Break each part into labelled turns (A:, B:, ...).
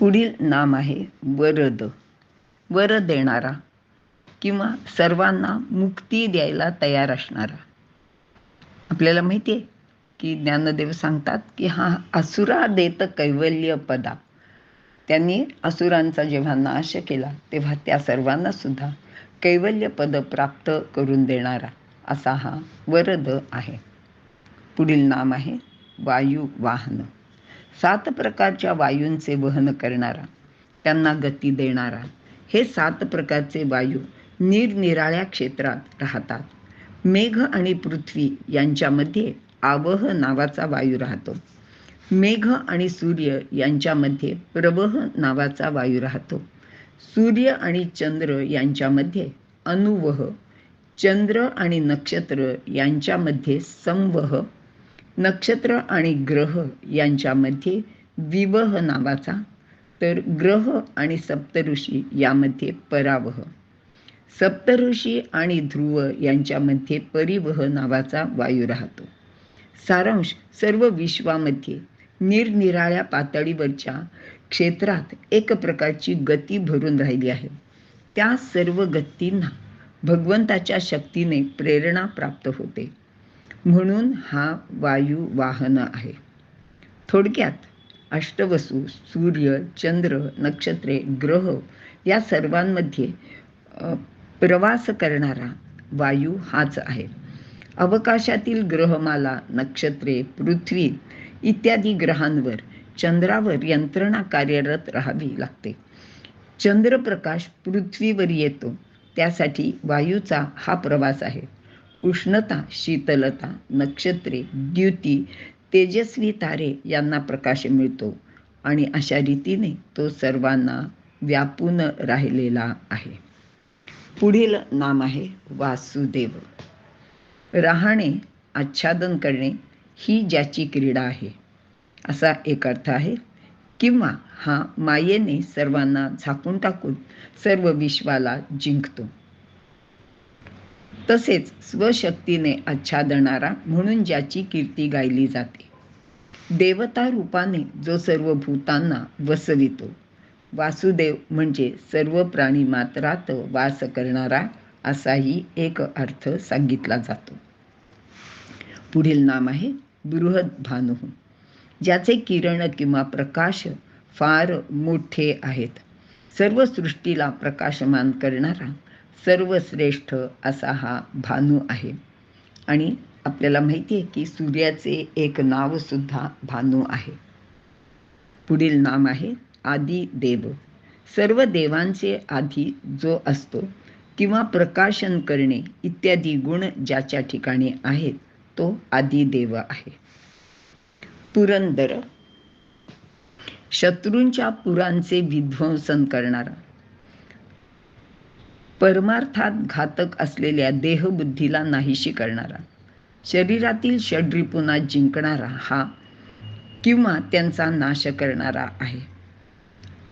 A: पुढील नाम आहे वरद. वर देणारा किंवा सर्वांना मुक्ती द्यायला तयार असणारा. आपल्याला माहिती आहे की ज्ञानदेव सांगतात की हा असुरा देत कैवल्य पदा. त्यांनी असुरांचा जेव्हा नाश केला तेव्हा त्या सर्वांना सुद्धा कैवल्य पद प्राप्त करून देणारा असा हा वरद आहे. पुढील नाम आहे वायू वाहन सात प्रकारच्या वायूंचे वहन करणारा त्यांना गती देणारा हे सात प्रकारचे वायू निरनिराळ्या क्षेत्रात राहतात. मेघ आणि पृथ्वी यांच्यामध्ये आवह नावाचा वायू राहतो. मेघ आणि सूर्य यांच्यामध्ये प्रवह नावाचा वायू राहतो. सूर्य आणि चंद्र यांच्यामध्ये अनुवह चंद्र आणि नक्षत्र यांच्यामध्ये संवह नक्षत्र आणि ग्रह यांच्यामध्ये विवह नावाचा तर ग्रह आणि सप्तऋषी यामध्ये परावह. सप्तऋषी आणि ध्रुव यांच्यामध्ये परिवह नावाचा वायू राहतो. सारांश सर्व विश्वामध्ये निरनिराळ्या पातळीवरच्या क्षेत्रात एक प्रकारची गती भरून राहिली आहे. त्या सर्व गतींना भगवंताच्या शक्तीने प्रेरणा प्राप्त होते. म्हणून हा वायू वाहन आहे. थोडक्यात अष्टवसू सूर्य चंद्र नक्षत्रे ग्रह या सर्वांमध्ये प्रवास करणारा वायू हाच आहे. अवकाशातील ग्रहमाला नक्षत्रे पृथ्वी इत्यादी ग्रहांवर चंद्रावर यंत्रणा कार्यरत राहावी लागते. चंद्रप्रकाश पृथ्वीवर येतो त्यासाठी वायूचा हा प्रवास आहे. उष्णता शीतलता नक्षत्रे द्युती तेजस्वी तारे यांना प्रकाश मिळतो आणि अशा रीतीने तो सर्वांना व्यापून राहिलेला आहे. पुढील नाम आहे वासुदेव. राहणे आच्छादन करणे ही ज्याची क्रीडा आहे. असा एक अर्थ आहे. किंवा हा मायेने सर्वांना झाकून टाकून सर्व विश्वाला जिंकतो. तसेच स्वशक्तीने आच्छादणारा म्हणून ज्याची कीर्ती गायली जाते. देवता रूपाने जो सर्व भूतांना वसवितो वासुदेव म्हणजे सर्व प्राणी मात्रात वास करणारा असाही एक अर्थ सांगितला जातो. पुढील नाम आहे बृहद भानु. ज्याचे किरण किंवा प्रकाश फार मोठे आहेत. सर्व सृष्टीला प्रकाशमान करणारा सर्वश्रेष्ठ असा हा भानू आहे. आणि आपल्याला माहिती आहे की सूर्याचे एक नाव सुद्धा भानू आहे. पुढील नाम आहे आदी देव सर्व देवांचे आधी जो असतो किंवा प्रकाशन करणे इत्यादी गुण ज्याच्या ठिकाणी आहेत तो आदी देव आहे. पुरंदर. शत्रूंच्या पुरांचे विध्वंसन करणारा. परमार्थात घातक असलेल्या देहबुद्धीला नाहीशी करणारा. शरीरातील षड्रिपुना जिंकणारा हा किंवा त्यांचा नाश करणारा आहे.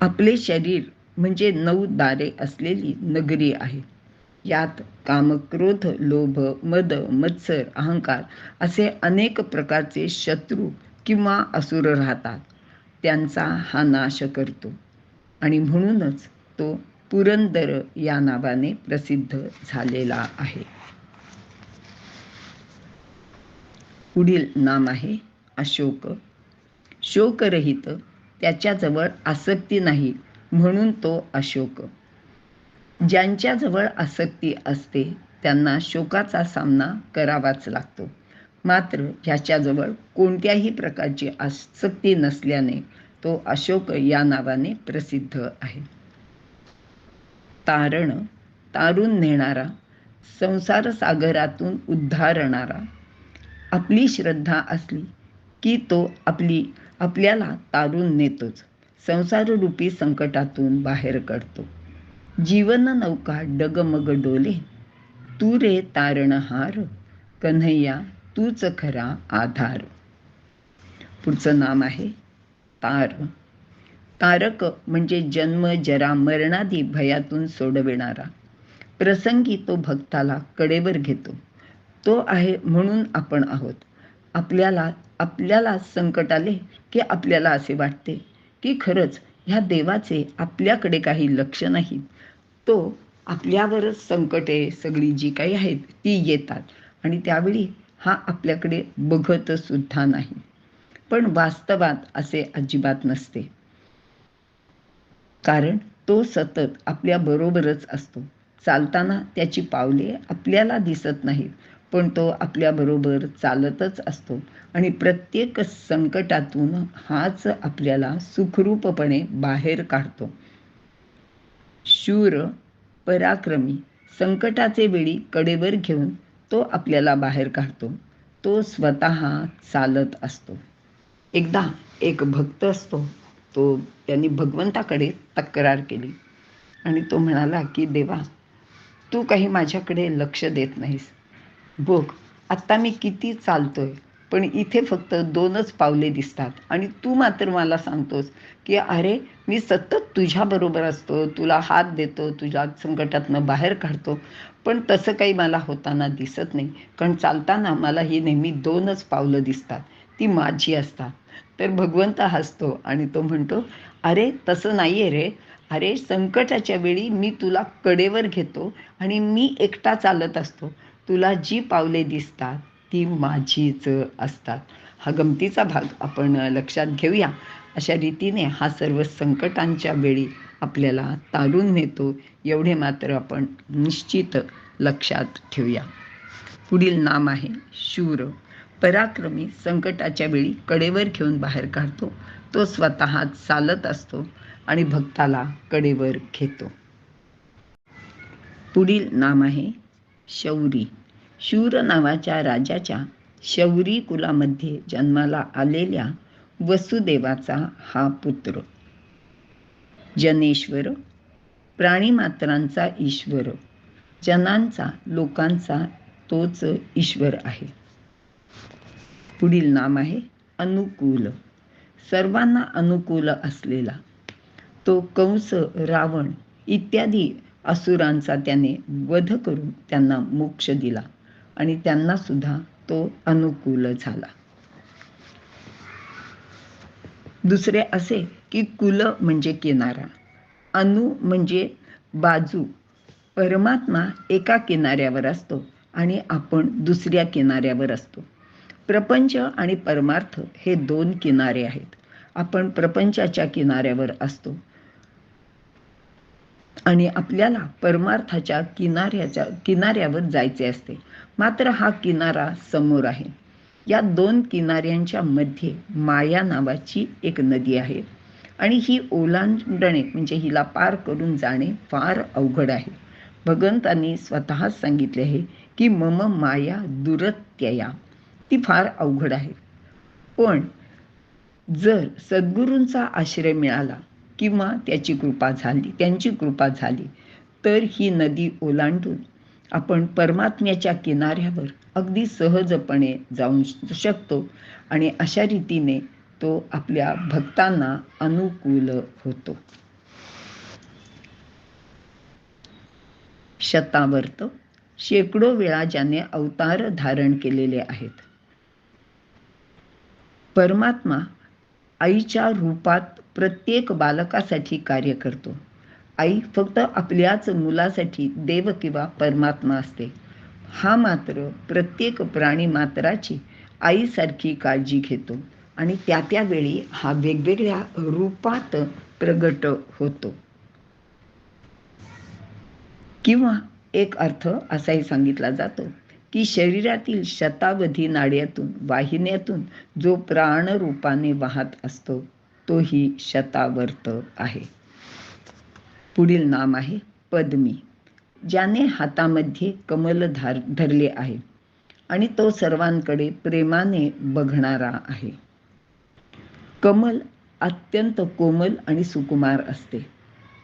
A: आपले शरीर म्हणजे नऊ दारे असलेली नगरी आहे. यात कामक्रोध लोभ मद मत्सर अहंकार असे अनेक प्रकारचे शत्रू किंवा असुर राहतात. त्यांचा हा नाश करतो आणि म्हणूनच तो पुरंदर या नावाने प्रसिद्ध झालेला आहे. पुढील नाम आहे अशोक. शोकरहित त्याच्याजवळ आसक्ती नाही म्हणून तो अशोक. ज्यांच्याजवळ आसक्ती असते त्यांना शोकाचा सामना करावाच लागतो. मात्र ह्याच्याजवळ कोणत्याही प्रकारची आसक्ती नसल्याने तो अशोक या नावाने प्रसिद्ध आहे. तारण तारून नेणारा संसार सागरातून उद्धारणारा. आपली श्रद्धा असली की तो आपली आपल्याला तारून नेतोच. संसाररूपी संकटातून बाहेर काढतो. जीवन नौका डगमग डोले. तू रे तारणहार कन्हैया तूच खरा आधार. पुढचं नाम आहे तार. तारक म्हणजे जन्म जरा मरणादी भयातून सोडविणारा. प्रसंगी तो भक्ताला कडेवर घेतो. तो आहे म्हणून आपण आहोत. आपल्याला आपल्याला संकट आले की आपल्याला असे वाटते की खरंच ह्या देवाचे आपल्याकडे काही लक्ष नाही तो आपल्यावरच संकटे सगळी जी काही आहेत ती येतात आणि त्यावेळी हा आपल्याकडे बघत सुद्धा नाही. पण वास्तवात असे अजिबात नसते. कारण तो सतत आपल्या बरोबरच असतो. चालताना त्याची पावले आपल्याला दिसत नाहीत पण तो आपल्याबरोबर चालतच असतो आणि प्रत्येक संकटातून हाच आपल्याला सुखरूपपणे बाहेर काढतो. शूर पराक्रमी संकटाचे वेळी कडेवर घेऊन तो आपल्याला बाहेर काढतो. तो स्वतः चालत असतो. एकदा एक भक्त असतो. तो त्यांनी भगवंताकडे तक्रार केली. आणि तो म्हणाला की देवा तू काही माझ्याकडे लक्ष देत नाहीस. बघ आत्ता मी किती चालतोय पण इथे फक्त दोनच पावले दिसतात. आणि तू मात्र मला सांगतोस की अरे मी सतत तुझ्याबरोबर असतो तुला हात देतो तुझ्या संकटातनं बाहेर काढतो. पण तसं काही मला होताना दिसत नाही. कारण चालताना मला ही नेहमी दोनच पावलं दिसतात. ती माझी असतात. तर भगवंत हसतो आणि तो म्हणतो अरे तसं नाही आहे रे. अरे संकटाच्या वेळी मी तुला कडेवर घेतो आणि मी एकटा चालत असतो. तुला जी पावले दिसतात ती माझीच असतात. हा गमतीचा भाग आपण लक्षात घेऊया. अशा रीतीने हा सर्व संकटांच्या वेळी आपल्याला तारून नेतो एवढे मात्र आपण निश्चित लक्षात ठेवूया पुढील नाम आहे शूर. पराक्रमी संकटाच्या वेळी कडेवर घेऊन बाहेर काढतो. तो स्वतः चालत असतो आणि भक्ताला कडेवर घेतो. पुढील नाम आहे शौरी. शूर नावाच्या राजाच्या शौरी कुलामध्ये जन्माला आलेल्या वसुदेवाचा हा पुत्र. जनेश्वर प्राणीमात्रांचा ईश्वर. जनांचा लोकांचा तोच ईश्वर आहे. पुढील नाम आहे अनुकूल. सर्वांना अनुकूल असलेला. तो कंस रावण इत्यादी असुरांचा त्याने वध करून त्यांना मोक्ष दिला आणि त्यांना सुद्धा तो अनुकूल झाला. दुसरे असे की कुल म्हणजे किनारा. अनु म्हणजे बाजू. परमात्मा एका किनाऱ्यावर असतो आणि आपण दुसऱ्या किनाऱ्यावर असतो. प्रपंच आणि परमार्थ हे दोन किनारे आहेत. आपण प्रपंचाच्या किनाऱ्यावर असतो. आणि आपल्याला परमार्थाच्या किनाऱ्याच्या किनाऱ्यावर जायचे असते. मात्र हा किनारा समोर आहे. या दोन किनाऱ्यांच्या मध्ये माया नावाची एक नदी आहे. आणि ही ओलांडणे म्हणजे हिला पार करून जाणे फार अवघड आहे. भगवंतांनी स्वतःच सांगितले आहे की मम माया दुरत्यया. ती फार अवघड आहे. पण जर सद्गुरूंचा आश्रय मिळाला किंवा त्याची कृपा झाली त्यांची कृपा झाली तर ही नदी ओलांडून आपण परमात्म्याच्या किनाऱ्यावर अगदी सहजपणे जाऊ शकतो आणि अशा रीतीने तो आपल्या भक्तांना अनुकूल होतो. शतावर्त शेकडो वेळा ज्याने अवतार धारण केलेले आहेत. परमात्मा आईच्या रूपात प्रत्येक बालकासाठी कार्य करतो. आई फक्त आपल्याच मुलासाठी देव किंवा परमात्मा असते. हा मात्र प्रत्येक प्राणी मात्राची आईसारखी काळजी घेतो आणि त्या त्यावेळी हा वेगवेगळ्या रूपात प्रगट होतो. किंवा एक अर्थ असाही सांगितला जातो. की शरीरातील शतावधी नाड्यातून वाहिन्यातून जो प्राणरूपाने वाहत असतो तोही शतावर्त आहे. पुढील नाम आहे पद्मी ज्याने हातामध्ये कमल धार धरले आहे आणि तो सर्वांकडे प्रेमाने बघणारा आहे. कमल अत्यंत कोमल आणि सुकुमार असते.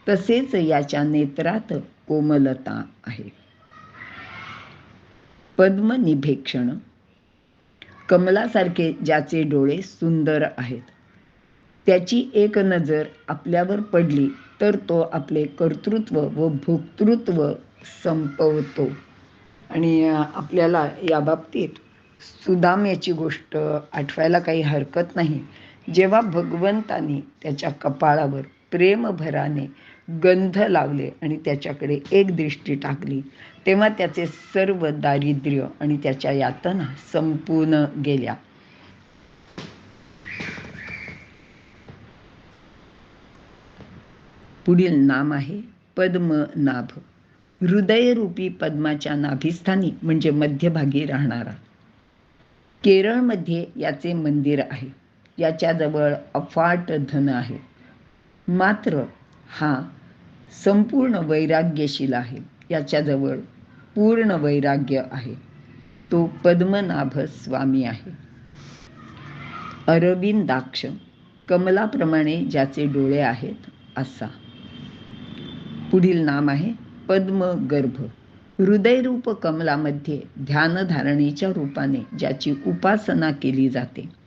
A: तसेच याच्या नेत्रात कोमलता आहे. पद्मनिभेक्षण कमलासारखे ज्याचे डोळे सुंदर आहेत. त्याची एक नजर आपल्यावर पडली तर तो आपले कर्तृत्व व भोक्तृत्व संपवतो. आणि आपल्याला याबाबतीत सुदाम याची गोष्ट आठवायला काही हरकत नाही. जेव्हा भगवंतानी त्याच्या कपाळावर प्रेमभराने गंध लावले आणि त्याच्याकडे एक दृष्टी टाकली तेव्हा त्याचे सर्व दारिद्र्य आणि त्याच्या यातना संपून गेल्या. पुढील नाम आहे पद्मनाभ. हृदयरूपी पद्माच्या नाभिस्थानी म्हणजे मध्यभागी राहणारा. केरळमध्ये याचे मंदिर आहे. याच्याजवळ अफाट धन आहे. मात्र हा संपूर्ण वैराग्यशील आहे. याच्याजवळ पूर्ण वैराग्य आहे. तो पद्मनाभ स्वामी आहे. अरविंदाक्ष कमलाप्रमाणे ज्याचे डोळे आहेत असा. पुढील नाम आहे पद्मगर्भ. हृदयरूप कमलामध्ये ध्यानधारणेच्या रूपाने ज्याची उपासना केली जाते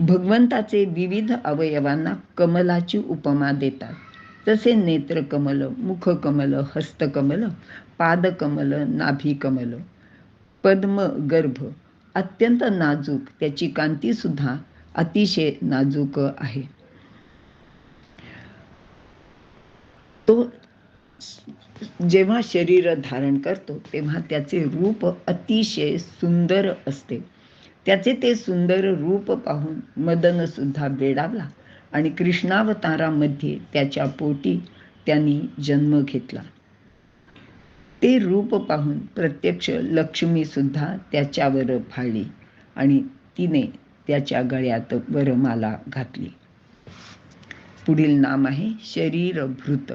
A: भगवंताचे विविध अवयवांना कमलाची उपमा देतात. तसे नेत्रकमल मुखकमल हस्तकमल पादकमल नाभिकमल पद्मगर्भ अत्यंत नाजूक त्याची कांतीसुद्धा अतिशय नाजूक आहे. तो जेव्हा शरीर धारण करतो तेव्हा त्याचे रूप अतिशय सुंदर असते. त्याचे ते सुंदर रूप पाहून मदन सुद्धा बेडावला आणि कृष्णावतारामध्ये त्याच्या पोटी त्यांनी जन्म घेतला. ते रूप पाहून प्रत्यक्ष लक्ष्मी सुद्धा त्याच्यावर फाळली आणि तिने त्याच्या गळ्यात वरमाला घातली. पुढील नाम आहे शरीरभृत.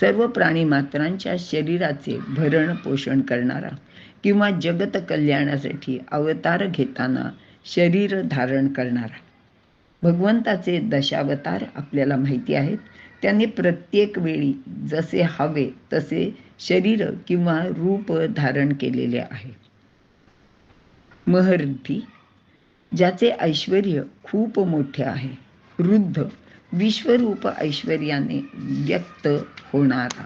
A: सर्व प्राणी मात्रांच्या शरीराचे भरण पोषण करणारा किंवा जगत कल्याणासाठी अवतार घेताना शरीर धारण करणारा. भगवंताचे दशावतार आपल्याला माहिती आहेत. त्याने प्रत्येक वेळी जसे हवे तसे शरीर किंवा रूप धारण केलेले आहे. महर्धी ज्याचे ऐश्वर खूप मोठे आहे वृद्ध विश्वरूप ऐश्वर्याने व्यक्त होणारा.